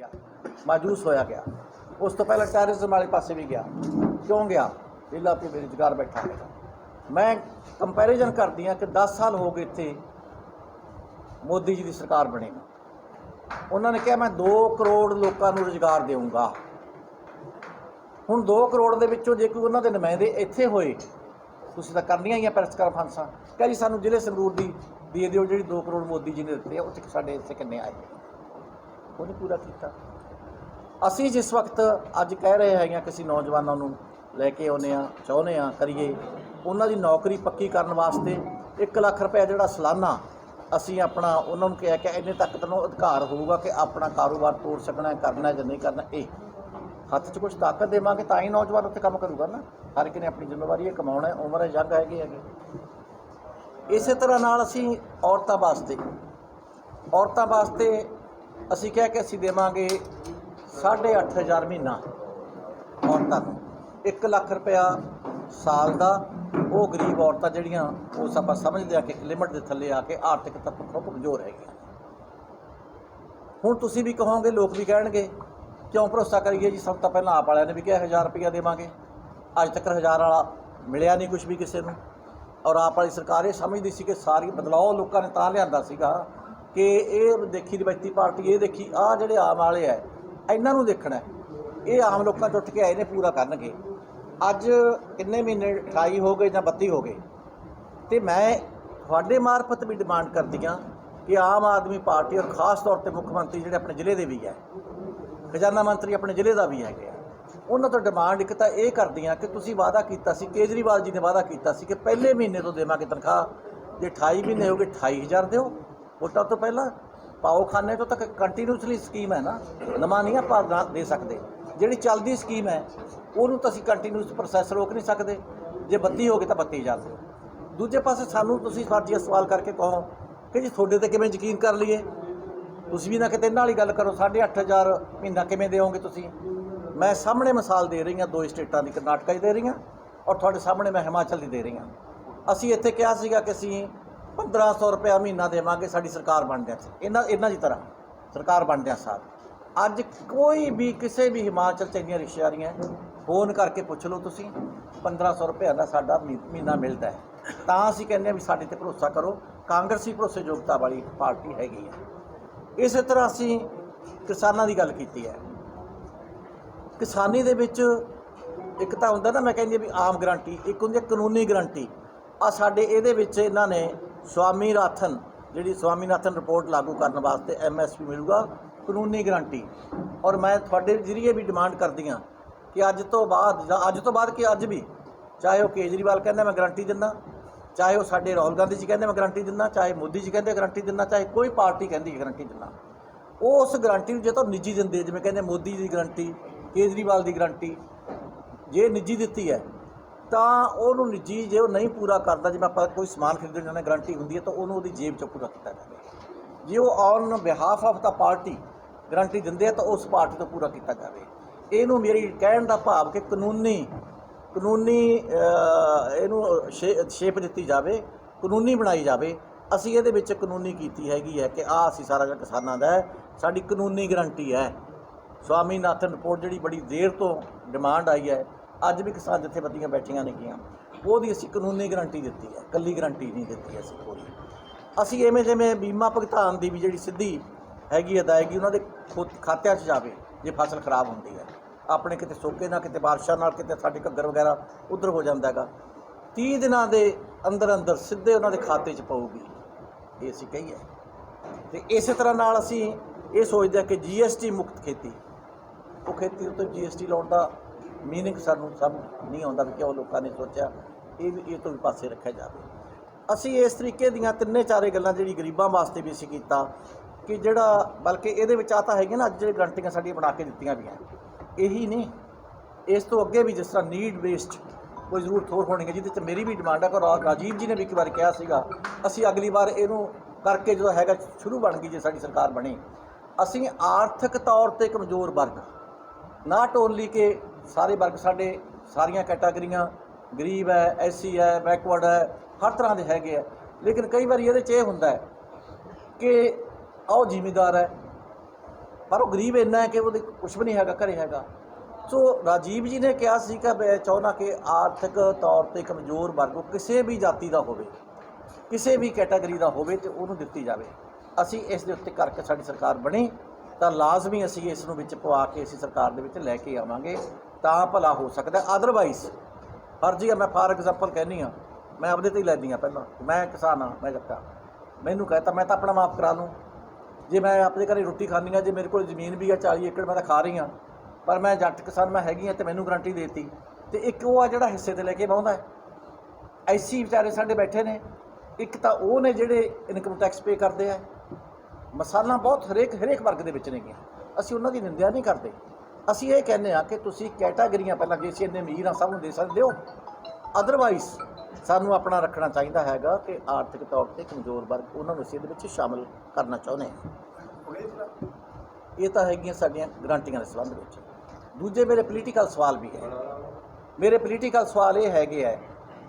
ਗਿਆ। ਮਾਜੂਸ ਹੋਇਆ ਗਿਆ। ਉਸ ਤੋਂ ਪਹਿਲਾਂ ਟੈਰਰਿਜ਼ਮ ਵਾਲੇ ਪਾਸੇ ਵੀ ਗਿਆ। ਕਿਉਂ ਗਿਆ? ਵਿਹਲਾ ਤੇ ਬੇਰੁਜ਼ਗਾਰ ਬੈਠਾ ਹੈਗਾ ਮੈਂ ਕੰਪੈਰੀਜ਼ਨ ਕਰਦੀ ਹਾਂ ਕਿ 10 ਸਾਲ ਹੋ ਗਏ ਇੱਥੇ ਮੋਦੀ ਜੀ ਦੀ ਸਰਕਾਰ ਬਣੀ ਉਹਨਾਂ ਨੇ ਕਿਹਾ, ਮੈਂ 2 ਕਰੋੜ ਲੋਕਾਂ ਨੂੰ ਰੁਜ਼ਗਾਰ ਦੇਵਾਂਗਾ ਹੁਣ 2 ਕਰੋੜ ਦੇ ਵਿੱਚੋਂ ਜੇ ਕੋਈ ਉਹਨਾਂ ਦੇ ਨੁਮਾਇੰਦੇ ਇੱਥੇ ਹੋਏ, ਤੁਸੀਂ ਤਾਂ ਕਰਨੀਆਂ ਹੀ ਆ ਪ੍ਰੈਸ ਕਾਨਫਰੰਸਾਂ ਕਹੇ ਜੀ, ਸਾਨੂੰ ਜ਼ਿਲ੍ਹੇ ਸੰਗਰੂਰ ਦੀ ਦੇ ਦਿਓ ਜਿਹੜੀ 2 ਕਰੋੜ ਮੋਦੀ ਜੀ ਨੇ ਦਿੱਤੇ ਆ, ਉਹ ਸਾਡੇ ਇੱਥੇ ਕਿੰਨੇ ਆਏ ਉਹ ਨਹੀਂ ਪੂਰਾ ਕੀਤਾ। ਅਸੀਂ ਜਿਸ ਵਕਤ ਅੱਜ ਕਹਿ ਰਹੇ ਹੈਗੇ ਕਿਸੇ ਨੌਜਵਾਨਾਂ ਨੂੰ ਲੈ ਕੇ ਆਉਂਦੇ ਆ ਚਾਹੁੰਦੇ ਆ ਕਰੀਏ, ਉਹਨਾਂ ਦੀ ਨੌਕਰੀ ਪੱਕੀ ਕਰਨ ਵਾਸਤੇ 1 ਲੱਖ ਰੁਪਏ ਜਿਹੜਾ ਸਾਲਾਨਾ ਅਸੀਂ ਆਪਣਾ ਉਹਨਾਂ ਨੂੰ ਕਿਹਾ ਕਿ ਇੰਨੇ ਤੱਕ ਤੁਹਾਨੂੰ ਅਧਿਕਾਰ ਹੋਊਗਾ ਕਿ ਆਪਣਾ ਕਾਰੋਬਾਰ ਤੋੜ ਸਕਣਾ, ਕਰਨਾ ਜਾਂ ਨਹੀਂ ਕਰਨਾ, ਇਹ ਹੱਥ 'ਚ ਕੁਝ ਤਾਕਤ ਦੇਵਾਂਗੇ ਤਾਂ ਹੀ ਨੌਜਵਾਨ ਉੱਥੇ ਕੰਮ ਕਰੂਗਾ ਨਾ। ਹਰ ਇੱਕ ਨੇ ਆਪਣੀ ਜ਼ਿੰਮੇਵਾਰੀ ਇਹ ਕਮਾਉਣਾ ਹੈ, ਉਮਰ ਹੈ, ਜੰਗ ਹੈਗੇ ਹੈਗੇ। ਇਸੇ ਤਰ੍ਹਾਂ ਨਾਲ ਅਸੀਂ ਔਰਤਾਂ ਵਾਸਤੇ ਔਰਤਾਂ ਵਾਸਤੇ ਅਸੀਂ ਕਿਹਾ ਕਿ ਅਸੀਂ ਦੇਵਾਂਗੇ 8500 ਮਹੀਨਾ ਔਰਤਾਂ ਨੂੰ। 1 ਲੱਖ ਰੁਪਇਆ ਸਾਲ ਦਾ, ਉਹ ਗਰੀਬ ਔਰਤਾਂ ਜਿਹੜੀਆਂ, ਉਸ ਆਪਾਂ ਸਮਝਦੇ ਆ ਕਿ ਇੱਕ ਲਿਮਟ ਦੇ ਥੱਲੇ ਆ ਕੇ ਆਰਥਿਕ ਪੱਖੋਂ ਕਮਜ਼ੋਰ ਹੈਗੀਆਂ। ਹੁਣ ਤੁਸੀਂ ਵੀ ਕਹੋਗੇ, ਲੋਕ ਵੀ ਕਹਿਣਗੇ, ਕਿਉਂ ਭਰੋਸਾ ਕਰੀਏ ਜੀ? ਸਭ ਤੋਂ ਪਹਿਲਾਂ ਆਪ ਵਾਲਿਆਂ ਨੇ ਵੀ ਕਿਹਾ 1000 ਰੁਪਇਆ ਦੇਵਾਂਗੇ। ਅੱਜ ਤੱਕ 1000 ਵਾਲਾ ਮਿਲਿਆ ਨਹੀਂ ਕੁਝ ਵੀ ਕਿਸੇ ਨੂੰ। ਔਰ ਆਪ ਵਾਲੀ ਸਰਕਾਰ ਇਹ ਸਮਝਦੀ ਸੀ ਕਿ ਸਾਰੀ ਬਦਲਾਅ ਲੋਕਾਂ ਨੇ ਤਾਂ ਲਿਆਂਦਾ ਸੀਗਾ। ਕਿ ਇਹ ਦੇਖੀ ਰਵਾਇਤੀ ਪਾਰਟੀ, ਇਹ ਦੇਖੀ ਆ ਜਿਹੜੇ ਆਮ ਵਾਲੇ ਆ, ਇਹਨਾਂ ਨੂੰ ਦੇਖਣਾ ਇਹ ਆਮ ਲੋਕਾਂ ਤੋਂ ਉੱਠ ਕੇ ਆਏ ਨੇ, ਪੂਰਾ ਕਰਨਗੇ। ਅੱਜ ਕਿੰਨੇ ਮਹੀਨੇ 28 ਹੋ ਗਏ ਜਾਂ 32 ਹੋ ਗਏ? ਤੇ ਮੈਂ ਤੁਹਾਡੇ ਮਾਰਫਤ ਵੀ ਡਿਮਾਂਡ ਕਰਦੀ ਹਾਂ ਕਿ ਆਮ ਆਦਮੀ ਪਾਰਟੀ ਔਰ ਖਾਸ ਤੌਰ ਤੇ ਮੁੱਖ ਮੰਤਰੀ ਜਿਹੜੇ ਆਪਣੇ ਜ਼ਿਲ੍ਹੇ ਦੇ ਵੀ ਹੈ, ਖਜ਼ਾਨਾ ਮੰਤਰੀ ਆਪਣੇ ਜ਼ਿਲ੍ਹੇ ਦਾ ਵੀ ਹੈਗੇ ਆ, ਉਹਨਾਂ ਤੋਂ ਡਿਮਾਂਡ ਇੱਕ ਤਾਂ ਇਹ ਕਰਦੀਆਂ ਕਿ ਤੁਸੀਂ ਵਾਅਦਾ ਕੀਤਾ ਸੀ, ਕੇਜਰੀਵਾਲ ਜੀ ਨੇ ਵਾਅਦਾ ਕੀਤਾ ਸੀ ਕਿ ਪਹਿਲੇ ਮਹੀਨੇ ਤੋਂ ਦੇਵਾਂਗੇ ਤਨਖਾਹ, ਜੇ 28 ਮਹੀਨੇ ਹੋ ਗਏ 28000 ਦਿਓ। ਵੋਟਾਂ ਤੋਂ ਪਹਿਲਾਂ ਪਾਓ ਖਾਨੇ ਤੋਂ ਤੱਕ ਕੰਟੀਨਿਊਸਲੀ ਸਕੀਮ ਹੈ ਨਾ, ਨਵਾਂ ਨਹੀਂ ਆਪਾਂ ਦੇ ਸਕਦੇ। ਜਿਹੜੀ ਚੱਲਦੀ ਸਕੀਮ ਹੈ, ਉਹਨੂੰ ਤਾਂ ਅਸੀਂ ਕੰਟੀਨਿਊਸ ਪ੍ਰੋਸੈਸ ਰੋਕ ਨਹੀਂ ਸਕਦੇ। ਜੇ 32 ਹੋ ਗਈ ਤਾਂ 32000 ਦਿਓ ਦੂਜੇ ਪਾਸੇ ਸਾਨੂੰ ਤੁਸੀਂ ਫਰਜ਼ੀਆ ਸਵਾਲ ਕਰਕੇ ਕਹੋ ਕਿ ਜੀ ਤੁਹਾਡੇ ਤੇ ਕਿਵੇਂ ਯਕੀਨ ਕਰ ਲਈਏ? ਤੁਸੀਂ ਵੀ ਨਾ ਕਿਤੇ ਇਹਨਾਂ ਹੀ ਗੱਲ ਕਰੋ 8500 ਮਹੀਨਾ ਕਿਵੇਂ ਦੇਵੋਗੇ ਤੁਸੀਂ? ਮੈਂ ਸਾਹਮਣੇ ਮਿਸਾਲ ਦੇ ਰਹੀ ਹਾਂ ਦੋ ਸਟੇਟਾਂ ਦੀ ਕਰਨਾਟਕਾ ਦੀ ਦੇ ਰਹੀ ਹਾਂ ਔਰ ਤੁਹਾਡੇ ਸਾਹਮਣੇ ਮੈਂ ਹਿਮਾਚਲ ਦੀ ਦੇ ਰਹੀ ਹਾਂ ਅਸੀਂ ਇੱਥੇ ਕਿਹਾ ਸੀਗਾ ਕਿ ਅਸੀਂ 1500 ਰੁਪਏ ਮਹੀਨਾ ਦੇਵਾਂਗੇ, ਸਾਡੀ ਸਰਕਾਰ ਬਣਦਿਆਂ ਸੀ ਇਹਨਾਂ ਇਹਨਾਂ ਦੀ ਤਰ੍ਹਾਂ ਸਰਕਾਰ ਬਣਦਿਆਂ ਸਾਰ। ਅੱਜ ਕੋਈ ਵੀ, ਕਿਸੇ ਵੀ ਹਿਮਾਚਲ ਚ ਇੰਨੀਆਂ ਰਿਸ਼ਤੇਦਾਰੀਆਂ ਫੋਨ ਕਰਕੇ ਪੁੱਛ ਲਓ ਤੁਸੀਂ 1500 ਰੁਪਏ ਦਾ ਸਾਡਾ ਮਹੀ- ਮਹੀਨਾ ਮਿਲਦਾ ਹੈ। ਤਾਂ ਅਸੀਂ ਕਹਿੰਦੇ ਹਾਂ ਵੀ ਸਾਡੇ ਤੇ ਭਰੋਸਾ ਕਰੋ, ਕਾਂਗਰਸੀ ਭਰੋਸੇਯੋਗਤਾ ਵਾਲੀ ਪਾਰਟੀ ਹੈਗੀ ਹੈ। ਇਸੇ ਤਰ੍ਹਾਂ ਅਸੀਂ ਕਿਸਾਨਾਂ ਦੀ ਗੱਲ ਕੀਤੀ ਹੈ। ਕਿਸਾਨੀ ਦੇ ਵਿੱਚ ਇੱਕ ਤਾਂ ਹੁੰਦਾ ਨਾ, ਮੈਂ ਕਹਿੰਦੀ ਹਾਂ ਵੀ ਆਮ ਗਰੰਟੀ, ਇੱਕ ਹੁੰਦੀ ਹੈ ਕਾਨੂੰਨੀ ਗਰੰਟੀ। ਆ ਸਾਡੇ ਇਹਦੇ ਵਿੱਚ ਇਹਨਾਂ ਨੇ ਸਵਾਮੀਨਾਥਨ, ਜਿਹੜੀ ਸਵਾਮੀਨਾਥਨ ਰਿਪੋਰਟ ਲਾਗੂ ਕਰਨ ਵਾਸਤੇ ਐਮਐਸਪੀ ਮਿਲੂਗਾ, ਕਾਨੂੰਨੀ ਗਰੰਟੀ ਔਰ ਮੈਂ ਤੁਹਾਡੇ ਜਰੀਏ ਵੀ ਡਿਮਾਂਡ ਕਰਦੀ ਹਾਂ ਕਿ ਅੱਜ ਤੋਂ ਬਾਅਦ, ਜਾਂ ਅੱਜ ਤੋਂ ਬਾਅਦ ਕਿ ਅੱਜ ਵੀ, ਚਾਹੇ ਉਹ ਕੇਜਰੀਵਾਲ ਕਹਿੰਦਾ ਮੈਂ ਗਰੰਟੀ ਦਿੰਦਾ, ਚਾਹੇ ਉਹ ਸਾਡੇ ਰਾਹੁਲ ਗਾਂਧੀ ਜੀ ਕਹਿੰਦੇ ਮੈਂ ਗਰੰਟੀ ਦਿੰਦਾ, ਚਾਹੇ ਮੋਦੀ ਜੀ ਕਹਿੰਦੇ ਗਰੰਟੀ ਦਿੰਦਾ, ਚਾਹੇ ਕੋਈ ਪਾਰਟੀ ਕਹਿੰਦੀ ਗਰੰਟੀ ਦਿੰਦਾ। ਉਹ ਉਸ ਗਰੰਟੀ ਨੂੰ ਜੇ ਤਾਂ ਨਿੱਜੀ ਦਿੰਦੇ ਜਿਵੇਂ ਕਹਿੰਦੇ ਮੋਦੀ ਦੀ ਗਰੰਟੀ ਕੇਜਰੀਵਾਲ ਦੀ ਗਰੰਟੀ ਜੇ ਨਿੱਜੀ ਦਿੱਤੀ ਹੈ ਤਾਂ ਉਹਨੂੰ ਨਿੱਜੀ ਜੇ ਉਹ ਨਹੀਂ ਪੂਰਾ ਕਰਦਾ ਜਿਵੇਂ ਆਪਾਂ ਕੋਈ ਸਮਾਨ ਖਰੀਦਣ ਜਾਂਦੇ ਗਰੰਟੀ ਹੁੰਦੀ ਹੈ ਤਾਂ ਉਹਨੂੰ ਉਹਦੀ ਜੇਬ ਚੋਂ ਪੂਰਾ ਕੀਤਾ ਜਾਵੇ। ਜੇ ਉਹ on behalf of the party guarantee ਦਿੰਦੇ ਆ ਤਾਂ ਉਸ ਪਾਰਟੀ ਤੋਂ ਪੂਰਾ ਕੀਤਾ ਜਾਵੇ। ਇਹਨੂੰ ਮੇਰੀ ਕਹਿਣ ਦਾ ਭਾਵ ਕਿ ਕਾਨੂੰਨੀ ਕਾਨੂੰਨੀ ਅਹ, ਇਹਨੂੰ ਸ਼ੇਪ ਦਿੱਤੀ ਜਾਵੇ ਕਾਨੂੰਨੀ ਬਣਾਈ ਜਾਵੇ। ਅਸੀਂ ਇਹਦੇ ਵਿੱਚ ਕਾਨੂੰਨੀ ਕੀਤੀ ਹੈਗੀ ਹੈ ਕਿ ਆ ਅਸੀਂ ਸਾਰਾ ਜਿਹੜਾ ਕਿਸਾਨਾਂ ਦਾ ਸਾਡੀ ਕਾਨੂੰਨੀ ਗਰੰਟੀ ਹੈ। ਸਵਾਮੀਨਾਥਨ ਰਿਪੋਰਟ ਜਿਹੜੀ ਬੜੀ ਦੇਰ ਤੋਂ ਡਿਮਾਂਡ ਆਈ ਹੈ ਅੱਜ ਵੀ ਕਿਸਾਨ ਜਥੇਬੰਦੀਆਂ ਬੈਠੀਆਂ ਨੇਗੀਆਂ ਉਹਦੀ ਅਸੀਂ ਕਾਨੂੰਨੀ ਗਰੰਟੀ ਦਿੱਤੀ ਹੈ, ਕੱਲੀ ਗਰੰਟੀ ਨਹੀਂ ਦਿੱਤੀ ਅਸੀਂ ਪੂਰੀ ਅਸੀਂ ਐਵੇਂ ਜਿਵੇਂ ਬੀਮਾ ਭੁਗਤਾਨ ਦੀ ਵੀ ਜਿਹੜੀ ਸਿੱਧੀ ਹੈਗੀ ਅਦਾਇਗੀ, ਉਹਨਾਂ ਦੇ ਖੁਦ ਖਾਤਿਆਂ 'ਚ ਜਾਵੇ, ਜੇ ਫਸਲ ਖਰਾਬ ਹੁੰਦੀ ਹੈ। ਆਪਣੇ ਕਿਤੇ ਸੋਕੇ ਨਾਲ ਕਿਤੇ ਬਾਰਿਸ਼ਾਂ ਨਾਲ, ਕਿਤੇ ਸਾਡੇ ਘੱਗਰ ਵਗੈਰਾ ਉਧਰ ਹੋ ਜਾਂਦਾ ਹੈਗਾ। 30 ਦਿਨਾਂ ਦੇ ਅੰਦਰ ਅੰਦਰ ਸਿੱਧੇ ਉਹਨਾਂ ਦੇ ਖਾਤੇ 'ਚ ਪਊਗੀ, ਇਹ ਅਸੀਂ ਕਹੀਏ। ਤੇ ਇਸੇ ਤਰ੍ਹਾਂ ਨਾਲ ਅਸੀਂ ਇਹ ਸੋਚਦੇ ਹਾਂ ਕਿ ਜੀਐਸਟੀ ਮੁਕਤ ਖੇਤੀ। ਉਹ ਖੇਤੀ ਉੱਤੇ ਜੀਐਸਟੀ ਲਾਉਣ ਦਾ ਮੀਨਿੰਗ ਸਾਨੂੰ ਸਭ ਨਹੀਂ ਆਉਂਦਾ ਵੀ ਉਹ ਲੋਕਾਂ ਨੇ ਸੋਚਿਆ, ਇਹ ਵੀ, ਇਹ ਤੋਂ ਵੀ ਪਾਸੇ ਰੱਖਿਆ ਜਾਵੇ। ਅਸੀਂ ਇਸ ਤਰੀਕੇ ਦੀਆਂ ਤਿੰਨੇ ਚਾਰੇ ਗੱਲਾਂ ਜਿਹੜੀ ਗਰੀਬਾਂ ਵਾਸਤੇ ਵੀ ਅਸੀਂ ਕੀਤਾ, ਕਿ ਜਿਹੜਾ, ਬਲਕਿ ਇਹਦੇ ਵਿੱਚ ਆ ਤਾਂ ਹੈਗੇ ਨਾ, ਅੱਜ ਜਿਹੜੇ ਗਰੰਟੀਆਂ ਸਾਡੀਆਂ ਬਣਾ ਕੇ ਦਿੱਤੀਆਂ ਗਈਆਂ। ਇਹੀ ਨਹੀਂ। ਇਸ ਤੋਂ ਅੱਗੇ ਵੀ ਜਿਸ ਤਰ੍ਹਾਂ ਨੀਡ ਬੇਸਡ ਕੋਈ ਜ਼ਰੂਰ ਹੋਰ ਹੋਣੀ ਜਿਹਦੇ 'ਚ ਮੇਰੀ ਵੀ ਡਿਮਾਂਡ ਹੈ, ਕਿ ਰਾਜੀਵ ਜੀ ਨੇ ਵੀ ਇੱਕ ਵਾਰ ਕਿਹਾ ਸੀਗਾ, ਅਸੀਂ ਅਗਲੀ ਵਾਰ ਇਹਨੂੰ ਕਰਕੇ ਜਦੋਂ ਹੈਗਾ ਸ਼ੁਰੂ ਬਣ ਗਈ, ਜੇ ਸਾਡੀ ਸਰਕਾਰ ਬਣੀ। ਅਸੀਂ ਆਰਥਿਕ ਤੌਰ ਤੇ ਕਮਜ਼ੋਰ ਵਰਗ ਨਾਟ ਓਨਲੀ ਕਿ ਸਾਰੇ ਵਰਗ ਸਾਡੇ, ਸਾਰੀਆਂ ਕੈਟਾਗਰੀਆਂ, ਗਰੀਬ ਹੈ, ਐਸਸੀ ਹੈ, ਬੈਕਵਰਡ ਹੈ, ਹਰ ਤਰ੍ਹਾਂ ਦੇ ਹੈਗੇ ਆ। ਲੇਕਿਨ ਕਈ ਵਾਰੀ ਇਹਦੇ 'ਚ ਇਹ ਹੁੰਦਾ ਹੈ ਕਿ ਆਓ ਜ਼ਿਮੀਦਾਰ ਹੈ, ਪਰ ਉਹ ਗਰੀਬ ਇੰਨਾ ਹੈ ਕਿ ਉਹਦੇ ਕੁਝ ਵੀ ਨਹੀਂ ਹੈਗਾ, ਘਰੇ ਹੈਗਾ। ਸੋ ਰਾਜੀਵ ਜੀ ਨੇ ਕਿਹਾ ਸੀ ਕਿ ਮੈਂ ਚਾਹੁੰਦਾ ਕਿ ਆਰਥਿਕ ਤੌਰ ਤੇ ਕਮਜ਼ੋਰ ਵਰਗ ਕਿਸੇ ਵੀ ਜਾਤੀ ਦਾ ਹੋਵੇ, ਕਿਸੇ ਵੀ ਕੈਟਾਗਰੀ ਦਾ ਹੋਵੇ ਤੇ ਉਹਨੂੰ ਦਿੱਤੀ ਜਾਵੇ। ਅਸੀਂ ਇਸ ਦੇ ਉੱਤੇ ਕਰਕੇ ਸਾਡੀ ਸਰਕਾਰ ਬਣੀ ਤਾਂ ਲਾਜ਼ਮੀ ਅਸੀਂ ਇਸ ਨੂੰ ਵਿੱਚ ਪਵਾ ਕੇ ਅਸੀਂ ਸਰਕਾਰ ਦੇ ਵਿੱਚ ਲੈ ਕੇ ਆਵਾਂਗੇ। ਤਾਂ ਭਲਾ ਹੋ ਸਕਦਾ ਅਦਰਵਾਈਜ਼ ਫਰਜ਼ੀ ਆ, ਮੈਂ ਫਾਰ ਐਗਜ਼ਾਮਪਲ ਕਹਿੰਨੀ ਆ ਮੈਂ ਆਪਦੇ ਤੇ ਹੀ ਲੈਂਦੀ ਆ ਪਹਿਲਾਂ। ਮੈਂ ਕਿਸਾਨ ਆ ਮੈਂ ਜੱਟਾ। ਮੈਨੂੰ ਕਹਤਾ, ਮੈਂ ਤਾਂ ਆਪਣਾ ਮਾਫ ਕਰਾ ਲੂੰ ਜੇ ਮੈਂ ਆਪਦੇ ਘਰੇ ਰੋਟੀ ਖਾਣੀ ਆ ਜੇ ਮੇਰੇ ਕੋਲ ਜ਼ਮੀਨ ਵੀ ਆ 40 ਏਕੜ ਮੈਂ ਤਾਂ ਖਾ ਰਹੀ ਆ ਪਰ ਮੈਂ ਜੱਟ ਕਿਸਾਨ, ਮੈਂ ਹੈਗੀ ਆ ਤੇ ਮੈਨੂੰ ਗਰੰਟੀ ਦੇਤੀ। ਤੇ ਇੱਕ ਉਹ ਆ ਜਿਹੜਾ ਹਿੱਸੇ ਤੇ ਲੈ ਕੇ ਬਾਉਂਦਾ ਐਸੀ ਵਿਚਾਰੇ ਸਾਡੇ ਬੈਠੇ ਨੇ। ਇੱਕ ਤਾਂ ਉਹ ਨੇ ਜਿਹੜੇ ਇਨਕਮ ਟੈਕਸ ਪੇ ਕਰਦੇ ਆ। ਮਸਾਲਾ ਬਹੁਤ ਹਰੇਕ ਹਰੇਕ ਵਰਗ ਦੇ ਵਿੱਚ ਨੇਗੀਆਂ ਅਸੀਂ ਉਹਨਾਂ ਦੀ ਨਿੰਦਿਆ ਨਹੀਂ ਕਰਦੇ। ਅਸੀਂ ਇਹ ਕਹਿੰਦੇ ਆ ਕਿ ਤੁਸੀਂ ਕੈਟਾਗਰੀਆਂ ਪਹਿਲਾਂ ਜੇ ਅਸੀਂ ਇੰਨੇ ਅਮੀਰ ਆ ਸਭ ਨੂੰ ਦੇ ਸਕਦੇ ਹੋ। ਅਦਰਵਾਈਜ਼ ਸਾਨੂੰ ਆਪਣਾ ਰੱਖਣਾ ਚਾਹੀਦਾ ਹੈਗਾ ਕਿ ਆਰਥਿਕ ਤੌਰ ਤੇ ਕਮਜ਼ੋਰ ਵਰਗ ਉਹਨਾਂ ਨੂੰ ਅਸੀਂ ਇਹਦੇ ਵਿੱਚ ਸ਼ਾਮਲ ਕਰਨਾ ਚਾਹੁੰਦੇ ਹਾਂ। ਇਹ ਤਾਂ ਹੈਗੀਆਂ ਸਾਡੀਆਂ ਗਰੰਟੀਆਂ ਦੇ ਸੰਬੰਧ ਵਿੱਚ। ਦੂਜੇ ਮੇਰੇ ਪੋਲੀਟੀਕਲ ਸਵਾਲ ਵੀ ਹੈ। ਮੇਰੇ ਪੋਲੀਟੀਕਲ ਸਵਾਲ ਇਹ ਹੈਗੇ ਆ,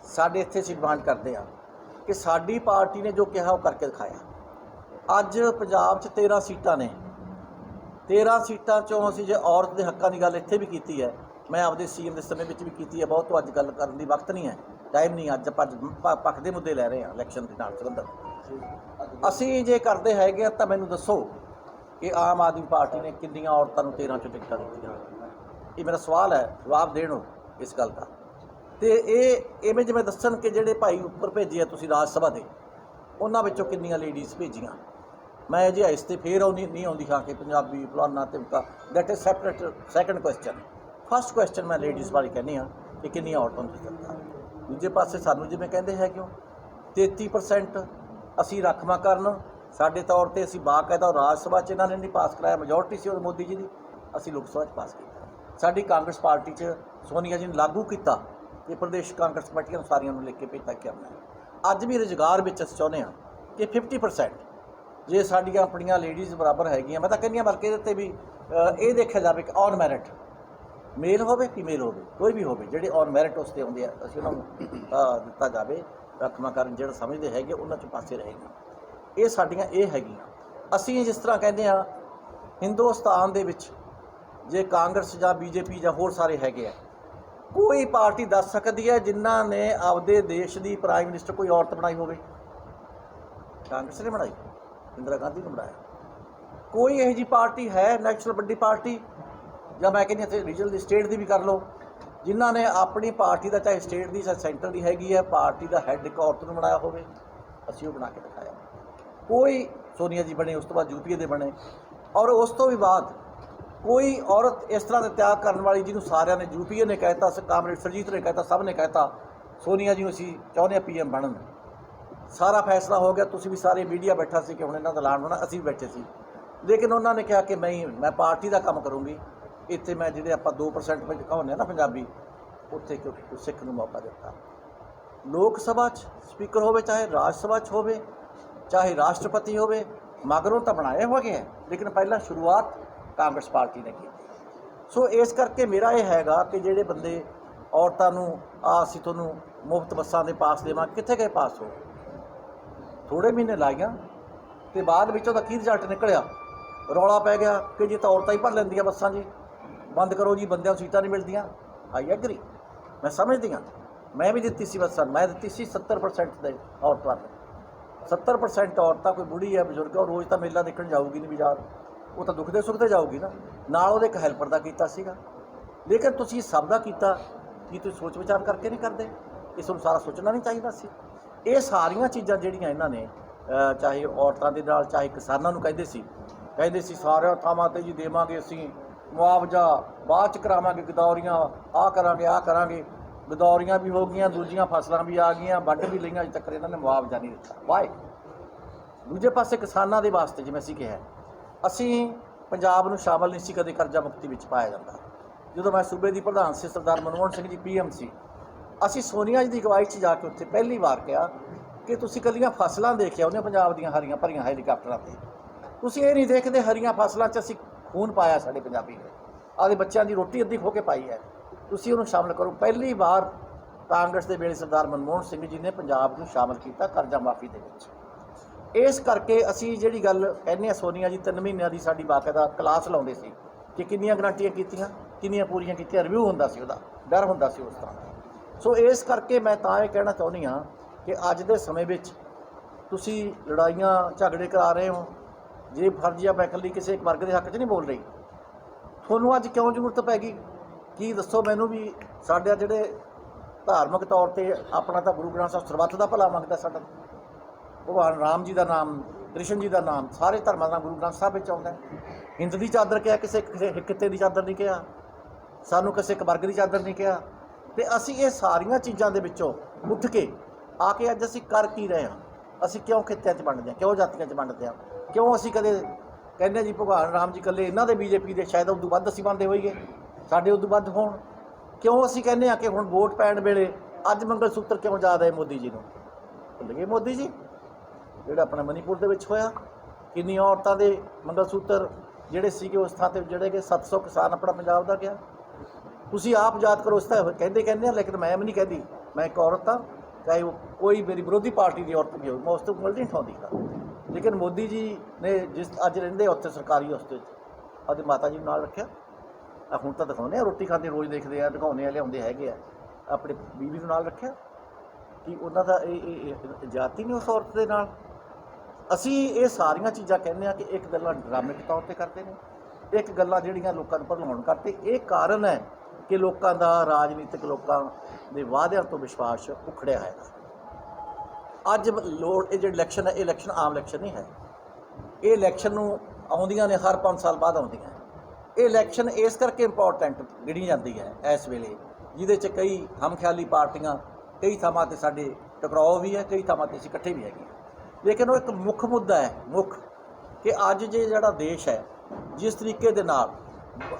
ਸਾਡੇ ਇੱਥੇ ਅਸੀਂ ਡਿਮਾਂਡ ਕਰਦੇ ਆ ਕਿ ਸਾਡੀ ਪਾਰਟੀ ਨੇ ਜੋ ਕਿਹਾ ਉਹ ਕਰਕੇ ਦਿਖਾਇਆ। ਅੱਜ ਪੰਜਾਬ 'ਚ 13 ਸੀਟਾਂ ਨੇ। 13 ਸੀਟਾਂ 'ਚੋਂ ਅਸੀਂ ਜੇ ਔਰਤ ਦੇ ਹੱਕਾਂ ਦੀ ਗੱਲ ਇੱਥੇ ਵੀ ਕੀਤੀ ਹੈ, ਮੈਂ ਆਪਦੇ ਸੀਐਮ ਦੇ ਸਮੇਂ ਵਿੱਚ ਵੀ ਕੀਤੀ ਹੈ, ਬਹੁਤ ਤੋਂ ਅੱਜ ਗੱਲ ਕਰਨ ਦੀ ਵਕਤ ਨਹੀਂ ਹੈ ਟਾਈਮ ਨਹੀਂ ਅੱਜ ਆਪਾਂ ਅੱਜ ਪ- ਪੱਖ ਦੇ ਮੁੱਦੇ ਲੈ ਰਹੇ ਹਾਂ ਇਲੈਕਸ਼ਨ ਦੇ ਨਾਲ ਸੰਬੰਧਿਤ। ਅਸੀਂ ਜੇ ਕਰਦੇ ਹੈਗੇ ਆ ਤਾਂ ਮੈਨੂੰ ਦੱਸੋ ਕਿ ਆਮ ਆਦਮੀ ਪਾਰਟੀ ਨੇ ਕਿੰਨੀਆਂ ਔਰਤਾਂ ਨੂੰ 13 ਚੋਂ ਟਿਕਟਾਂ ਦਿੱਤੀਆਂ? ਇਹ ਮੇਰਾ ਸਵਾਲ ਹੈ, ਜਵਾਬ ਦੇਣੋ ਇਸ ਗੱਲ ਦਾ। ਤੇ ਇਹ ਇਵੇਂ ਜਿਵੇਂ ਦੱਸਣ ਕਿ ਜਿਹੜੇ ਭਾਈ ਉੱਪਰ ਭੇਜੇ ਆ ਤੁਸੀਂ ਰਾਜ ਸਭਾ ਦੇ, ਉਹਨਾਂ ਵਿੱਚੋਂ ਕਿੰਨੀਆਂ ਲੇਡੀਜ਼ ਭੇਜੀਆਂ? ਮੈਂ ਅਜੇ ਇਸ ਤੇ ਫੇਰ ਆਉਂਦੀ, ਨਹੀਂ ਆਉਂਦੀ ਹਾਂ ਕਿ, ਪੰਜਾਬੀ, ਫਲਾਨਾ ਤਿਮਕਾ that is separate second question first question ਮੈਂ ਲੇਡੀਜ਼ ਬਾਰੇ ਕਹਿੰਦੀ ਹਾਂ ਕਿ ਕਿੰਨੀਆਂ ਔਰਤਾਂ ਨੂੰ ਦਿੱਤਾ ਦੂਜੇ ਪਾਸੇ ਸਾਨੂੰ ਜਿਵੇਂ ਕਹਿੰਦੇ ਹੈ ਕਿਉਂ? 33% ਅਸੀਂ ਰੱਖਵਾ ਕਰਨ, ਸਾਡੇ ਤੌਰ ਤੇ ਅਸੀਂ ਬਾਕਾਇਦਾ ਰਾਜ ਸਭਾ ਚ ਇਹਨਾਂ ਨੇ ਨਹੀਂ ਪਾਸ ਕਰਾਇਆ ਮੈਜੋਰਟੀ ਸੀ ਉਹ ਮੋਦੀ ਜੀ ਦੀ, ਅਸੀਂ ਲੋਕ ਸਭਾ ਚ ਪਾਸ ਕੀਤਾ। ਸਾਡੀ ਕਾਂਗਰਸ ਪਾਰਟੀ ਚ ਸੋਨੀਆ ਜੀ ਨੇ ਲਾਗੂ ਕੀਤਾ ਕਿ ਪ੍ਰਦੇਸ਼ ਕਾਂਗਰਸ ਕਮੇਟੀਆਂ ਨੂੰ ਸਾਰੀਆਂ ਨੂੰ ਲਿਖ ਕੇ ਭੇਜਤਾ ਕਿ ਆਪਣਾ ਅੱਜ ਵੀ ਰੁਜ਼ਗਾਰ ਵਿੱਚ ਅਸੀਂ ਚਾਹੁੰਦੇ ਹਾਂ ਕਿ 50% ਜੇ ਸਾਡੀਆਂ ਆਪਣੀਆਂ ਲੇਡੀਜ਼ ਬਰਾਬਰ ਹੈਗੀਆਂ, ਮੈਂ ਤਾਂ ਕਹਿੰਦੀ ਹਾਂ ਬਲਕਿ ਇਹਦੇ ਤੇ ਵੀ ਇਹ ਦੇਖਿਆ ਜਾਵੇ ਕਿ ਔਨ ਮੈਰਿਟ ਮੇਲ ਹੋਵੇ ਫੀਮੇਲ ਹੋਵੇ, ਕੋਈ ਵੀ ਹੋਵੇ, ਜਿਹੜੇ ਔਨ ਮੈਰਿਟ ਉਸ ਤੇ ਆਉਂਦੇ ਆ, ਅਸੀਂ ਉਹਨਾਂ ਨੂੰ ਦਿੱਤਾ ਜਾਵੇ ਕਰਨ ਜਿਹੜਾ ਸਮਝਦੇ ਹੈਗੇ, ਉਹਨਾਂ ਚ ਪਾਸੇ ਰਹੇਗੀ। ਇਹ ਸਾਡੀਆਂ, ਇਹ ਹੈਗੀਆਂ। ਅਸੀਂ ਜਿਸ ਤਰ੍ਹਾਂ ਕਹਿੰਦੇ ਆ ਹਿੰਦੁਸਤਾਨ ਦੇ ਵਿੱਚ ਜੇ ਕਾਂਗਰਸ ਜਾਂ ਬੀਜੇਪੀ ਜਾਂ ਹੋਰ ਸਾਰੇ ਹੈਗੇ ਆ, ਕੋਈ ਪਾਰਟੀ ਦੱਸ ਸਕਦੀ ਹੈ ਜਿਨ੍ਹਾਂ ਨੇ ਆਪਦੇ ਦੇਸ਼ ਦੀ ਪ੍ਰਾਈਮ ਮਿਨਿਸਟਰ ਕੋਈ ਔਰਤ ਬਣਾਈ ਹੋਵੇ? ਕਾਂਗਰਸ ਨੇ ਬਣਾਈ। ਇੰਦਰਾ ਗਾਂਧੀ ਨੂੰ ਬਣਾਇਆ। ਕੋਈ ਇਹੋ ਜੀ ਪਾਰਟੀ ਹੈ, ਨੈਸ਼ਨਲ ਵੱਡੀ ਪਾਰਟੀ? ਜਾਂ ਮੈਂ ਕਹਿੰਦੀ ਇੱਥੇ ਰੀਜਨਲ ਦੀ ਸਟੇਟ ਦੀ ਵੀ ਕਰ ਲਓ। ਜਿਨ੍ਹਾਂ ਨੇ ਆਪਣੀ ਪਾਰਟੀ ਦਾ, ਚਾਹੇ ਸਟੇਟ ਦੀ ਚਾਹੇ ਸੈਂਟਰ ਦੀ ਹੈਗੀ ਹੈ, ਪਾਰਟੀ ਦਾ ਹੈੱਡ ਇੱਕ ਔਰਤ ਨੂੰ ਬਣਾਇਆ ਹੋਵੇ, ਅਸੀਂ ਉਹ ਬਣਾ ਕੇ ਦਿਖਾਇਆ। ਕੋਈ ਸੋਨੀਆ ਜੀ ਬਣੇ, ਉਸ ਤੋਂ ਬਾਅਦ ਯੂਪੀਏ ਦੇ ਬਣੇ। ਔਰ ਉਸ ਤੋਂ ਵੀ ਬਾਅਦ ਕੋਈ ਔਰਤ ਇਸ ਤਰ੍ਹਾਂ ਦਾ ਤਿਆਗ ਕਰਨ ਵਾਲੀ ਜਿਹਨੂੰ ਸਾਰਿਆਂ ਨੇ ਯੂਪੀਏ ਨੇ ਕਹਿਤਾ ਕਾਮਰੇਡ ਸਰਜੀਤ ਨੇ ਕਹਿਤਾ, ਸਭ ਨੇ ਕਹਿਤਾ, ਸੋਨੀਆ ਜੀ ਨੂੰ ਅਸੀਂ ਚਾਹੁੰਦੇ ਹਾਂ ਪੀਐਮ ਬਣਨ। ਸਾਰਾ ਫੈਸਲਾ ਹੋ ਗਿਆ, ਤੁਸੀਂ ਵੀ ਸਾਰੇ ਮੀਡੀਆ ਬੈਠਾ ਸੀ ਕਿ ਹੁਣ ਇਹਨਾਂ ਦਾ ਐਲਾਨ ਹੋਣਾ, ਅਸੀਂ ਵੀ ਬੈਠੇ ਸੀ। ਲੇਕਿਨ ਉਹਨਾਂ ਨੇ ਕਿਹਾ ਕਿ ਨਹੀਂ, ਮੈਂ ਪਾਰਟੀ ਦਾ ਕੰਮ ਕਰੂੰਗੀ। ਇੱਥੇ ਮੈਂ ਜਿਹੜੇ ਆਪਾਂ 2% ਵਿੱਚ ਕਹਾਉਂਦੇ ਨਾ ਪੰਜਾਬੀ, ਉੱਥੇ ਕਿਉਂਕਿ ਸਿੱਖ ਨੂੰ ਮੌਕਾ ਦਿੱਤਾ। ਲੋਕ ਸਭਾ 'ਚ ਸਪੀਕਰ ਹੋਵੇ, ਚਾਹੇ ਰਾਜ ਸਭਾ 'ਚ ਹੋਵੇ, ਚਾਹੇ ਰਾਸ਼ਟਰਪਤੀ ਹੋਵੇ, ਮਗਰੋਂ ਤਾਂ ਬਣਾਏ ਹੋਗੇ ਹੈ ਲੇਕਿਨ ਪਹਿਲਾਂ ਸ਼ੁਰੂਆਤ ਕਾਂਗਰਸ ਪਾਰਟੀ ਨੇ ਕੀਤੀ। ਸੋ ਇਸ ਕਰਕੇ ਮੇਰਾ ਇਹ ਹੈਗਾ ਕਿ ਜਿਹੜੇ ਬੰਦੇ ਔਰਤਾਂ ਨੂੰ ਆ ਅਸੀਂ ਤੁਹਾਨੂੰ ਮੁਫਤ ਬੱਸਾਂ ਦੇ ਪਾਸ ਦੇਵਾਂ, ਕਿੱਥੇ ਗਏ ਪਾਸ ਹੋ? ਥੋੜੇ ਮਹੀਨੇ ਲਾਈਆਂ ਤੇ ਬਾਅਦ ਵਿੱਚ ਉਹਦਾ ਕੀ ਰਿਜ਼ਲਟ ਨਿਕਲਿਆ? ਰੌਲਾ ਪੈ ਗਿਆ ਕਿ ਜੀ ਤਾਂ ਔਰਤਾਂ ਹੀ ਭਰ ਲੈਂਦੀਆਂ ਬੱਸਾਂ ਜੀ। ਬੰਦ ਕਰੋ ਜੀ, ਬੰਦਿਆਂ ਨੂੰ ਸੀਟਾਂ ਨਹੀਂ ਮਿਲਦੀਆਂ। ਆਈ ਐਗਰੀ ਮੈਂ ਸਮਝਦੀ ਹਾਂ। ਮੈਂ ਵੀ ਦਿੱਤੀ ਸੀ ਬੱਸਾਂ, ਮੈਂ ਦਿੱਤੀ ਸੀ 70% ਦੇ ਔਰਤਾਂ ਨੂੰ। 70% ਔਰਤਾਂ, ਕੋਈ ਬੁੜੀ ਹੈ, ਬਜ਼ੁਰਗ ਉਹ ਰੋਜ਼ ਤਾਂ ਮੇਲਾ ਦੇਖਣ ਜਾਊਗੀ ਨਹੀਂ ਬਾਜ਼ਾਰ। ਉਹ ਤਾਂ ਦੁੱਖਦੇ ਸੁੱਖਦੇ ਜਾਊਗੀ ਨਾ। ਨਾਲ ਉਹਦੇ ਇੱਕ ਹੈਲਪਰ ਦਾ ਕੀਤਾ ਸੀਗਾ। ਲੇਕਿਨ ਤੁਸੀਂ ਸਭ ਦਾ ਕੀਤਾ, ਕੀ ਤੁਸੀਂ ਸੋਚ ਵਿਚਾਰ ਕਰਕੇ ਨਹੀਂ ਕਰਦੇ? ਇਸ ਨੂੰ ਸਾਰਾ ਸੋਚਣਾ ਨਹੀਂ ਚਾਹੀਦਾ ਸੀ। ਇਹ ਸਾਰੀਆਂ ਚੀਜ਼ਾਂ ਜਿਹੜੀਆਂ ਇਹਨਾਂ ਨੇ ਚਾਹੇ ਔਰਤਾਂ ਦੇ ਨਾਲ, ਚਾਹੇ ਕਿਸਾਨਾਂ ਨੂੰ ਕਹਿੰਦੇ ਸੀ ਕਹਿੰਦੇ ਸੀ ਸਾਰਿਆਂ ਥਾਵਾਂ ਤੇ ਜੀ ਦੇਵਾਂਗੇ ਅਸੀਂ, ਮੁਆਵਜ਼ਾ ਬਾਅਦ ਚ ਕਰਾਵਾਂਗੇ ਗਦੌਰੀਆਂ, ਆਹ ਕਰਾਂਗੇ ਆਹ ਕਰਾਂਗੇ। ਗਦੌਰੀਆਂ ਵੀ ਹੋ ਗਈਆਂ, ਦੂਜੀਆਂ ਫਸਲਾਂ ਵੀ ਆ ਗਈਆਂ, ਵੱਢ ਵੀ ਲਈਆਂ, ਅਜੇ ਤੱਕ ਇਹਨਾਂ ਨੇ ਮੁਆਵਜ਼ਾ ਨਹੀਂ ਦਿੱਤਾ। ਵਾਏ ਦੂਜੇ ਪਾਸੇ ਕਿਸਾਨਾਂ ਦੇ ਵਾਸਤੇ ਜਿਵੇਂ ਅਸੀਂ ਕਿਹਾ, ਅਸੀਂ ਪੰਜਾਬ ਨੂੰ ਸ਼ਾਮਲ ਨਹੀਂ ਸੀ, ਕਦੇ ਕਰਜ਼ਾ ਮੁਕਤੀ ਵਿੱਚ ਪਾਇਆ ਜਾਂਦਾ। ਜਦੋਂ ਮੈਂ ਸੂਬੇ ਦੀ ਪ੍ਰਧਾਨ ਸੀ, ਸਰਦਾਰ ਮਨਮੋਹਨ ਸਿੰਘ ਜੀ ਪੀਐਮ ਸੀ ਅਸੀਂ ਸੋਨੀਆ ਜੀ ਦੀ ਅਗਵਾਈ 'ਚ ਜਾ ਕੇ ਉੱਥੇ ਪਹਿਲੀ ਵਾਰ ਕਿਹਾ ਕਿ ਤੁਸੀਂ ਕੱਲੀਆਂ ਫਸਲਾਂ ਦੇਖਿਆ ਉਹਨੇ ਪੰਜਾਬ ਦੀਆਂ ਹਰੀਆਂ ਭਰੀਆਂ ਹੈਲੀਕਾਪਟਰਾਂ ਤੇ। ਤੁਸੀਂ ਇਹ ਨਹੀਂ ਦੇਖਦੇ ਹਰੀਆਂ ਫਸਲਾਂ 'ਚ ਅਸੀਂ ਖੂਨ ਪਾਇਆ ਸਾਡੇ ਪੰਜਾਬੀ ਨੇ। ਆਦੇ ਬੱਚਿਆਂ ਦੀ ਰੋਟੀ ਅੱਧੀ ਖੋ ਕੇ ਪਾਈ ਹੈ। ਤੁਸੀਂ ਉਹਨੂੰ ਸ਼ਾਮਲ ਕਰੋ। ਪਹਿਲੀ ਵਾਰ ਕਾਂਗਰਸ ਦੇ ਵੇਲੇ ਸਰਦਾਰ ਮਨਮੋਹਨ ਸਿੰਘ ਜੀ ਨੇ ਪੰਜਾਬ ਨੂੰ ਸ਼ਾਮਲ ਕੀਤਾ ਕਰਜ਼ਾ ਮਾਫੀ ਦੇ ਵਿੱਚ। ਇਸ ਕਰਕੇ ਅਸੀਂ ਜਿਹੜੀ ਗੱਲ ਕਹਿੰਦੇ ਆ ਸੋਨੀਆ ਜੀ ਤਿੰਨ ਮਹੀਨਿਆਂ ਦੀ ਸਾਡੀ ਬਾਕਾਇਦਾ ਕਲਾਸ ਲਾਉਂਦੇ ਸੀ ਕਿ ਕਿੰਨੀਆਂ ਗਰੰਟੀਆਂ ਕੀਤੀਆਂ, ਕਿੰਨੀਆਂ ਪੂਰੀਆਂ ਕੀਤੀਆਂ ਰਿਵਿਊ ਹੁੰਦਾ ਸੀ ਉਹਦਾ, ਡਰ ਹੁੰਦਾ ਸੀ ਉਸ ਤਰ੍ਹਾਂ ਦਾ। ਸੋ ਇਸ ਕਰਕੇ ਮੈਂ ਤਾਂ ਇਹ ਕਹਿਣਾ ਚਾਹੁੰਦੀ ਹਾਂ ਕਿ ਅੱਜ ਦੇ ਸਮੇਂ ਵਿੱਚ ਤੁਸੀਂ ਲੜਾਈਆਂ ਝਗੜੇ ਕਰਾ ਰਹੇ ਹੋ। ਜੇ ਫਰਜ਼ੀਆ ਮੈਂ ਇਕੱਲੀ ਕਿਸੇ ਇੱਕ ਵਰਗ ਦੇ ਹੱਕ 'ਚ ਨਹੀਂ ਬੋਲ ਰਹੀ। ਤੁਹਾਨੂੰ ਅੱਜ ਕਿਉਂ ਜ਼ਰੂਰਤ ਪੈ ਗਈ? ਕੀ ਦੱਸੋ ਮੈਨੂੰ ਵੀ ਸਾਡੇ ਜਿਹੜੇ ਧਾਰਮਿਕ ਤੌਰ ਤੇ ਆਪਣਾ ਤਾਂ ਗੁਰੂ ਗ੍ਰੰਥ ਸਾਹਿਬ ਸਰਬੱਤ ਦਾ ਭਲਾ ਮੰਗਦਾ ਸਾਡਾ। ਭਗਵਾਨ ਰਾਮ ਜੀ ਦਾ ਨਾਮ, ਕ੍ਰਿਸ਼ਨ ਜੀ ਦਾ ਨਾਮ, ਸਾਰੇ ਧਰਮਾਂ ਦਾ ਗੁਰੂ ਗ੍ਰੰਥ ਸਾਹਿਬ ਵਿੱਚ ਆਉਂਦਾ। ਹਿੰਦ ਦੀ ਚਾਦਰ ਕਿਹਾ, ਕਿਸੇ ਕਿਸੇ ਕਿਤੇ ਦੀ ਚਾਦਰ ਨਹੀਂ ਕਿਹਾ। ਸਾਨੂੰ ਕਿਸੇ ਇੱਕ ਵਰਗ ਦੀ ਚਾਦਰ ਨਹੀਂ ਕਿਹਾ। ਤੇ ਅਸੀਂ ਇਹ ਸਾਰੀਆਂ ਚੀਜ਼ਾਂ ਦੇ ਵਿੱਚੋਂ ਉੱਠ ਕੇ ਆ ਕੇ ਅੱਜ ਅਸੀਂ ਕਰ ਕੀ ਰਹੇ ਹਾਂ? ਅਸੀਂ ਕਿਉਂ ਖਿੱਤਿਆਂ 'ਚ ਵੰਡਦੇ ਹਾਂ? ਕਿਉਂ ਜਾਤੀਆਂ 'ਚ ਵੰਡਦੇ ਹਾਂ? ਕਿਉਂ ਅਸੀਂ ਕਦੇ ਕਹਿੰਦੇ ਜੀ ਭਗਵਾਨ ਰਾਮ ਜੀ ਇਕੱਲੇ ਇਹਨਾਂ ਦੇ ਬੀਜੇਪੀ ਦੇ ਸ਼ਾਇਦ ਉਦੋਂ ਵੱਧ ਅਸੀਂ ਬੰਦੇ ਹੋਈਏ, ਸਾਡੇ ਉਦੋਂ ਵੱਧ ਹੋਣ। ਕਿਉਂ ਅਸੀਂ ਕਹਿੰਦੇ ਹਾਂ ਕਿ ਹੁਣ ਵੋਟ ਪੈਣ ਵੇਲੇ ਅੱਜ ਮੰਗਲ ਸੂਤਰ ਕਿਉਂ ਯਾਦ ਹੈ ਮੋਦੀ ਜੀ ਨੂੰ? ਭੁੱਲ ਗਏ ਮੋਦੀ ਜੀ? ਜਿਹੜਾ ਆਪਣਾ ਮਨੀਪੁਰ ਦੇ ਵਿੱਚ ਹੋਇਆ, ਕਿੰਨੀਆਂ ਔਰਤਾਂ ਦੇ ਮੰਗਲ ਸੂਤਰ ਜਿਹੜੇ ਸੀਗੇ ਉਸ ਥਾਂ ਤੇ ਜਿਹੜੇ ਕਿ 700 ਕਿਸਾਨ ਆਪਣਾ ਪੰਜਾਬ ਦਾ ਗਿਆ। ਤੁਸੀਂ ਆਪ ਯਾਦ ਕਰੋ ਇਸ ਤਾਂ ਕਹਿੰਦੇ ਕਹਿੰਦੇ ਆ, ਲੇਕਿਨ ਮੈਂ ਵੀ ਨਹੀਂ ਕਹਿੰਦੀ। ਮੈਂ ਇੱਕ ਔਰਤ ਹਾਂ ਚਾਹੇ ਉਹ ਕੋਈ ਮੇਰੀ ਵਿਰੋਧੀ ਪਾਰਟੀ ਦੀ ਔਰਤ ਵੀ ਹੋਵੇ, ਮੈਂ ਉਸ ਤੋਂ ਉਂਗਲ ਨਹੀਂ ਉਠਾਉਂਦੀ। ਗਾ। ਲੇਕਿਨ ਮੋਦੀ ਜੀ ਨੇ ਜਿਸ ਅੱਜ ਰਹਿੰਦੇ ਉੱਥੇ ਸਰਕਾਰੀ ਹਸਤੇ ਵਿੱਚ ਆਪਣੀ ਮਾਤਾ ਜੀ ਨੂੰ ਨਾਲ ਰੱਖਿਆ। ਆ ਹੁਣ ਤਾਂ ਦਿਖਾਉਂਦੇ ਆ, ਰੋਟੀ ਖਾਂਦੇ ਰੋਜ਼ ਦੇਖਦੇ ਆ, ਦਿਖਾਉਂਦੇ ਆ, ਲਿਆਉਂਦੇ ਹੈਗੇ ਆ। ਆਪਣੇ ਬੀਵੀ ਨੂੰ ਨਾਲ ਰੱਖਿਆ। ਕਿ ਉਹਨਾਂ ਦਾ ਇਹ ਜਾਤੀ ਨਹੀਂ ਉਸ ਔਰਤ ਦੇ ਨਾਲ। ਅਸੀਂ ਇਹ ਸਾਰੀਆਂ ਚੀਜ਼ਾਂ ਕਹਿੰਦੇ ਆ ਕਿ ਇੱਕ ਗੱਲਾਂ ਡਰਾਮਿਕ ਤੌਰ ਤੇ ਕਰਦੇ ਨੇ। ਇੱਕ ਗੱਲਾਂ ਜਿਹੜੀਆਂ ਲੋਕਾਂ ਨੂੰ ਭਰਮਾਉਣ ਕਰਦੇ, ਇਹ ਕਾਰਨ ਹੈ ਕਿ ਲੋਕਾਂ ਦਾ, ਰਾਜਨੀਤਿਕ ਲੋਕਾਂ ਦੇ ਵਾਅਦਿਆਂ ਤੋਂ ਵਿਸ਼ਵਾਸ ਉਖੜਿਆ ਹੈਗਾ ਅੱਜ ਲੋੜ, ਇਹ ਜਿਹੜੀ ਇਲੈਕਸ਼ਨ ਹੈ, ਇਹ ਇਲੈਕਸ਼ਨ ਆਮ ਇਲੈਕਸ਼ਨ ਨਹੀਂ ਹੈ। ਇਹ ਇਲੈਕਸ਼ਨ ਨੂੰ ਆਉਂਦੀਆਂ ਨੇ, ਹਰ 5 ਸਾਲ ਬਾਅਦ ਆਉਂਦੀਆਂ ਇਹ ਇਲੈਕਸ਼ਨ ਇਸ ਕਰਕੇ ਇੰਪੋਰਟੈਂਟ ਗਿਣੀ ਜਾਂਦੀ ਹੈ ਇਸ ਵੇਲੇ, ਜਿਹਦੇ 'ਚ ਕਈ ਹਮਖਿਆਲੀ ਪਾਰਟੀਆਂ, ਕਈ ਥਾਵਾਂ ਤੇ ਸਾਡੇ ਟਕਰਾਓ ਵੀ ਹੈ, ਕਈ ਥਾਵਾਂ ਤੇ ਅਸੀਂ ਇਕੱਠੇ ਵੀ ਹੈਗੇ ਹਾਂ। ਲੇਕਿਨ ਉਹ ਇੱਕ ਮੁੱਖ ਮੁੱਦਾ ਹੈ, ਮੁੱਖ, ਕਿ ਅੱਜ ਜੇ ਜਿਹੜਾ ਦੇਸ਼ ਹੈ, ਜਿਸ ਤਰੀਕੇ ਦੇ ਨਾਲ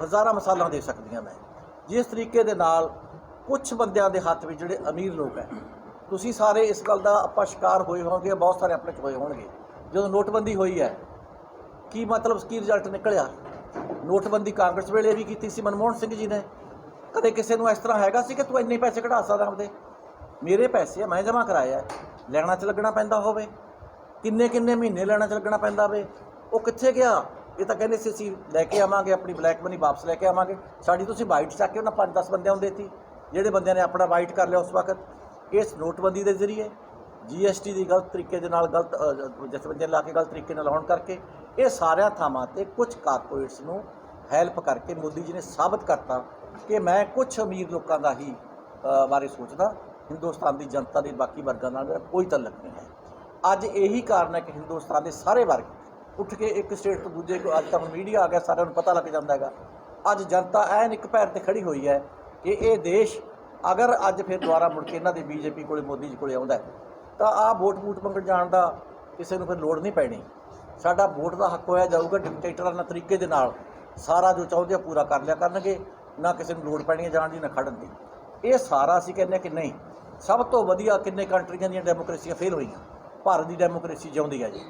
ਹਜ਼ਾਰਾਂ ਮਿਸਾਲਾਂ ਦੇ ਸਕਦੀਆਂ ਮੈਂ ਜਿਸ ਤਰੀਕੇ ਦੇ ਨਾਲ ਕੁਝ ਬੰਦਿਆਂ ਦੇ ਹੱਥ ਵਿੱਚ ਜਿਹੜੇ ਅਮੀਰ ਲੋਕ ਹੈ, ਤੁਸੀਂ ਸਾਰੇ ਇਸ ਗੱਲ ਦਾ ਆਪਾਂ ਸ਼ਿਕਾਰ ਹੋਏ ਹੋਵੋਗੇ ਬਹੁਤ ਸਾਰੇ ਆਪਣੇ ਚ ਹੋਏ ਹੋਣਗੇ। ਜਦੋਂ ਨੋਟਬੰਦੀ ਹੋਈ ਹੈ, ਕੀ ਮਤਲਬ ਕੀ ਰਿਜ਼ਲਟ ਨਿਕਲਿਆ? ਨੋਟਬੰਦੀ ਕਾਂਗਰਸ ਵੇਲੇ ਵੀ ਕੀਤੀ ਸੀ, ਮਨਮੋਹਨ ਸਿੰਘ ਜੀ ਨੇ। ਕਦੇ ਕਿਸੇ ਨੂੰ ਇਸ ਤਰ੍ਹਾਂ ਹੈਗਾ ਸੀ ਕਿ ਤੂੰ ਇੰਨੇ ਪੈਸੇ ਕਢਾ ਸਕਦਾ ਆਪਦੇ? ਮੇਰੇ ਪੈਸੇ ਆ, ਮੈਂ ਜਮ੍ਹਾਂ ਕਰਾਇਆ ਲੈਣਾ ਚ ਲੱਗਣਾ ਪੈਂਦਾ ਹੋਵੇ। ਕਿੰਨੇ ਕਿੰਨੇ ਮਹੀਨੇ ਲੈਣਾ ਚ ਲੱਗਣਾ ਪੈਂਦਾ ਹੋਵੇ ਉਹ ਕਿੱਥੇ ਗਿਆ? ਇਹ ਤਾਂ ਕਹਿੰਦੇ ਸੀ, ਅਸੀਂ ਲੈ ਕੇ ਆਵਾਂਗੇ, ਆਪਣੀ ਬਲੈਕ ਮਨੀ ਵਾਪਸ ਲੈ ਕੇ ਆਵਾਂਗੇ। ਸਾਡੀ ਤੁਸੀਂ ਵਾਈਟ ਚੱਕ ਕੇ ਉਹਨਾਂ 5-10 ਬੰਦਿਆਂ ਨੂੰ ਦੇਤੀ, ਜਿਹੜੇ ਬੰਦਿਆਂ ਨੇ ਆਪਣਾ ਵਾਈਟ ਕਰ ਲਿਆ ਉਸ ਵਕਤ। ਇਸ ਨੋਟਬੰਦੀ ਦੇ ਜ਼ਰੀਏ ਜੀਐਸਟੀ ਦੀ ਗਲਤ ਤਰੀਕੇ ਦੇ ਨਾਲ ਗਲਤ ਜਥੇਬੰਦੀਆਂ ਲਾ ਕੇ ਗਲਤ ਤਰੀਕੇ ਨਾਲ ਲਾਉਣ ਕਰਕੇ ਇਹ ਸਾਰਿਆਂ ਥਾਵਾਂ ਤੇ ਕੁਝ ਕਾਰਪੋਰੇਟਸ ਨੂੰ ਹੈਲਪ ਕਰਕੇ ਮੋਦੀ ਜੀ ਨੇ ਸਾਬਤ ਕਰਤਾ ਕਿ ਮੈਂ ਕੁਝ ਅਮੀਰ ਲੋਕਾਂ ਦਾ ਹੀ ਬਾਰੇ ਸੋਚਦਾ। ਹਿੰਦੁਸਤਾਨ ਦੀ ਜਨਤਾ ਦੇ ਬਾਕੀ ਵਰਗਾਂ ਨਾਲ ਕੋਈ ਤਲਕ ਨਹੀਂ ਹੈ। ਅੱਜ ਇਹੀ ਕਾਰਨ ਹੈ ਕਿ ਹਿੰਦੁਸਤਾਨ ਦੇ ਸਾਰੇ ਵਰਗ ਉੱਠ ਕੇ ਇੱਕ ਸਟੇਟ ਤੋਂ ਦੂਜੇ ਕੋ ਅੱਜ ਤਾਂ ਮੀਡੀਆ ਆ ਗਿਆ, ਸਾਰਿਆਂ ਨੂੰ ਪਤਾ ਲੱਗ ਜਾਂਦਾ ਹੈਗਾ। ਅੱਜ ਜਨਤਾ ਐਨ ਇੱਕ ਪੈਰ ਤੇ ਖੜੀ ਹੋਈ ਹੈ ਕਿ ਇਹ ਦੇਸ਼ ਅਗਰ ਅੱਜ ਫਿਰ ਦੁਬਾਰਾ ਮੁੜ ਕੇ ਇਹਨਾਂ ਦੇ ਬੀਜੇਪੀ ਕੋਲੇ, ਮੋਦੀ ਜੀ ਕੋਲੇ ਆਉਂਦਾ ਤਾਂ ਆਹ ਵੋਟ ਵੂਟ ਮੰਗਣ ਜਾਣ ਦਾ ਕਿਸੇ ਨੂੰ ਫਿਰ ਲੋੜ ਨਹੀਂ ਪੈਣੀ। ਸਾਡਾ ਵੋਟ ਦਾ ਹੱਕ ਹੋਇਆ ਜਾਊਗਾ ਡਿਕਟੇਟਰਾਂ ਨਾਲ ਤਰੀਕੇ ਦੇ ਨਾਲ। ਸਾਰਾ ਜੋ ਚਾਹੁੰਦੇ ਆ ਪੂਰਾ ਕਰ ਲਿਆ ਕਰਨਗੇ, ਨਾ ਕਿਸੇ ਨੂੰ ਲੋੜ ਪੈਣੀ ਹੈ ਜਾਣ ਦੀ, ਨਾ ਖੜਨ ਦੀ। ਇਹ ਸਾਰਾ ਅਸੀਂ ਕਹਿੰਦੇ ਹਾਂ ਕਿ ਨਹੀਂ, ਸਭ ਤੋਂ ਵਧੀਆ ਕਿੰਨੇ ਕੰਟਰੀਆਂ ਦੀਆਂ ਡੈਮੋਕ੍ਰੇਸੀਆਂ ਫੇਲ ਹੋਈਆਂ। ਭਾਰਤ ਦੀ ਡੈਮੋਕ੍ਰੇਸੀ ਜਿਉਂਦੀ ਹੈ ਜੀ।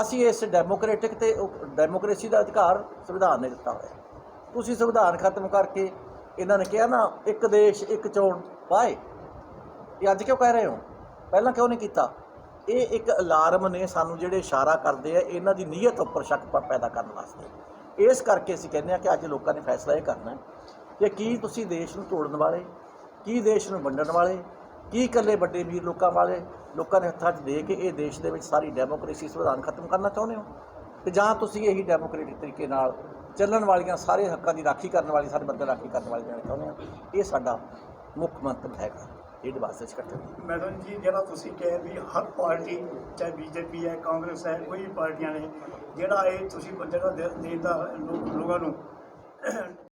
ਅਸੀਂ ਇਸ ਡੈਮੋਕ੍ਰੈਟਿਕ ਤੇ ਡੈਮੋਕ੍ਰੇਸੀ ਦਾ ਅਧਿਕਾਰ ਸੰਵਿਧਾਨ ਨੇ ਦਿੱਤਾ ਹੋਇਆ। ਤੁਸੀਂ ਸੰਵਿਧਾਨ ਖਤਮ ਕਰਕੇ ਇਹਨਾਂ ਨੇ ਕਿਹਾ ਨਾ, ਇੱਕ ਦੇਸ਼, ਇੱਕ ਚੋਣ ਪਾਏ ਇਹ ਅੱਜ ਕਿਉਂ ਕਹਿ ਰਹੇ ਹੋ? ਪਹਿਲਾਂ ਕਿਉਂ ਨਹੀਂ ਕੀਤਾ? ਇਹ ਇੱਕ ਅਲਾਰਮ ਨੇ ਸਾਨੂੰ ਜਿਹੜੇ ਇਸ਼ਾਰਾ ਕਰਦੇ ਆ, ਇਹਨਾਂ ਦੀ ਨੀਅਤ ਉੱਪਰ ਸ਼ੱਕ ਪੈਦਾ ਕਰਨ ਵਾਸਤੇ। ਇਸ ਕਰਕੇ ਅਸੀਂ ਕਹਿੰਦੇ ਆ ਕਿ ਅੱਜ ਲੋਕਾਂ ਨੇ ਫੈਸਲਾ ਇਹ ਕਰਨਾ ਕਿ ਕੀ ਤੁਸੀਂ ਦੇਸ਼ ਨੂੰ ਤੋੜਨ ਵਾਲੇ, ਕੀ ਦੇਸ਼ ਨੂੰ ਵੰਡਣ ਵਾਲੇ, ਕੀ ਇਕੱਲੇ ਵੱਡੇ ਵੀਰ ਲੋਕਾਂ ਵਾਲੇ ਲੋਕਾਂ ਦੇ ਹੱਥਾਂ 'ਚ ਦੇ ਕੇ ਇਹ ਦੇਸ਼ ਦੇ ਵਿੱਚ ਸਾਰੀ ਡੈਮੋਕ੍ਰੇਸੀ ਸੰਵਿਧਾਨ ਖਤਮ ਕਰਨਾ ਚਾਹੁੰਦੇ ਹੋ? ਤੇ ਜਾਂ ਤੁਸੀਂ ਇਹੀ ਡੈਮੋਕ੍ਰੇਟਿਕ ਤਰੀਕੇ ਨਾਲ ਚੱਲਣ ਵਾਲੀਆਂ ਸਾਰੇ ਹੱਕਾਂ ਦੀ ਰਾਖੀ ਕਰਨ ਵਾਲੀ ਸਾਰੇ ਬੰਦੇ ਰਾਖੀ ਕਰਨ ਵਾਲੀ ਜਾਣਾ ਚਾਹੁੰਦੇ ਹੋ? ਇਹ ਸਾਡਾ ਮੁੱਖ ਮੰਤਵ ਹੈਗਾ। ਇਹ ਵਾਸਤੇ ਇਕੱਠੇ ਮੈਡਮ ਜੀ, ਜਿਹੜਾ ਤੁਸੀਂ ਕਹੇ ਵੀ ਹਰ ਪਾਰਟੀ, ਚਾਹੇ ਬੀਜੇਪੀ ਹੈ, ਕਾਂਗਰਸ ਹੈ, ਕੋਈ ਵੀ ਪਾਰਟੀਆਂ ਨੇ, ਜਿਹੜਾ ਇਹ ਤੁਸੀਂ ਜਿਹੜਾ ਦੇ- ਦੇਸ਼ ਦਾ ਲੋਕਾਂ ਨੂੰ